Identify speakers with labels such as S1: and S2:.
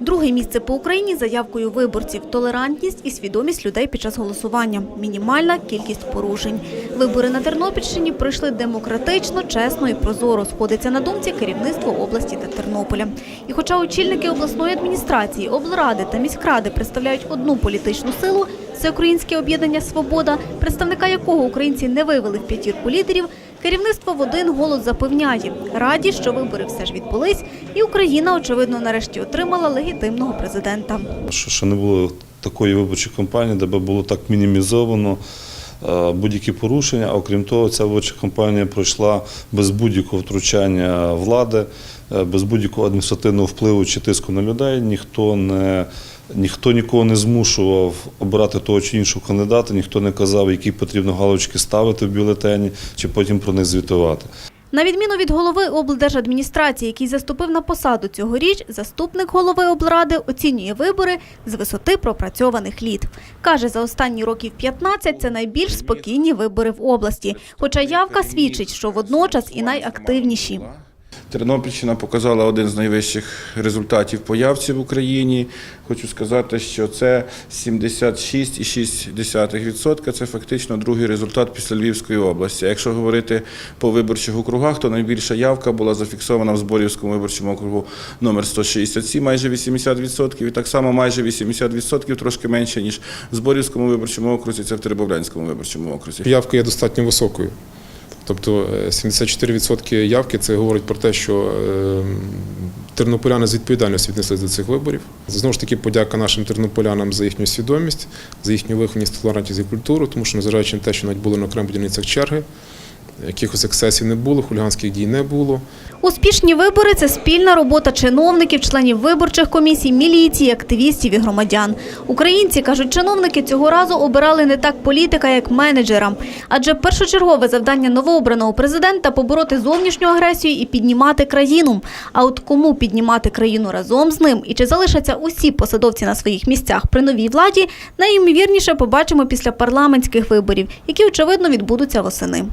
S1: Друге місце по Україні за явкою виборців, толерантність і свідомість людей під час голосування, мінімальна кількість порушень. Вибори на Тернопільщині пройшли демократично, чесно і прозоро. Сходиться на думці керівництво області та Тернополя. І хоча очільники обласної адміністрації, облради та міськради представляють одну політичну силу, Всеукраїнське об'єднання Свобода, представника якого українці не вивели в п'ятірку лідерів, керівництво в один голос запевняє, раді, що вибори все ж відбулись, і Україна, очевидно, нарешті отримала легітимного президента.
S2: що ще не було такої виборчої кампанії, де би було так мінімізовано будь-які порушення. Окрім того, ця виборча кампанія пройшла без будь-якого втручання влади, е, без будь-якого адміністративного впливу чи тиску на людей. Ніхто не Ніхто нікого не змушував обирати того чи іншого кандидата, ніхто не казав, які потрібно галочки ставити в бюлетені, чи потім про них звітувати.
S1: На відміну від голови облдержадміністрації, який заступив на посаду цьогоріч, заступник голови облради оцінює вибори з висоти пропрацьованих літ. Каже, за останні років 15 це найбільш спокійні вибори в області. Хоча явка свідчить, що водночас і найактивніші.
S3: Тернопільщина показала один з найвищих результатів по явці в Україні. Хочу сказати, що це 76,6%. Це фактично другий результат після Львівської області. Якщо говорити по виборчих округах, то найбільша явка була зафіксована в Зборівському виборчому округу номер 167, майже 80%. І так само майже 80%, трошки менше, ніж в Зборівському виборчому окрузі, це в Теребовлянському виборчому окрузі.
S4: Явка є достатньо високою. Тобто е, 74% явки це говорить про те, що е, тернополяни з відповідальністю віднеслись до цих виборів. Знову ж таки, подяка нашим тернополянам за їхню свідомість, за їхню вихованість, толерантність і культуру, тому що, незважаючи на те, що навіть були на окремих дільницях черги, якихось ексцесів не було, хуліганських дій не було.
S1: Успішні вибори – це спільна робота чиновників, членів виборчих комісій, міліції, активістів і громадян. Українці, кажуть чиновники, цього разу обирали не так політика, як менеджера. Адже першочергове завдання новообраного президента – побороти зовнішню агресію і піднімати країну. А от кому піднімати країну разом з ним і чи залишаться усі посадовці на своїх місцях при новій владі, найімовірніше побачимо після парламентських виборів, які, очевидно, відбудуться восени.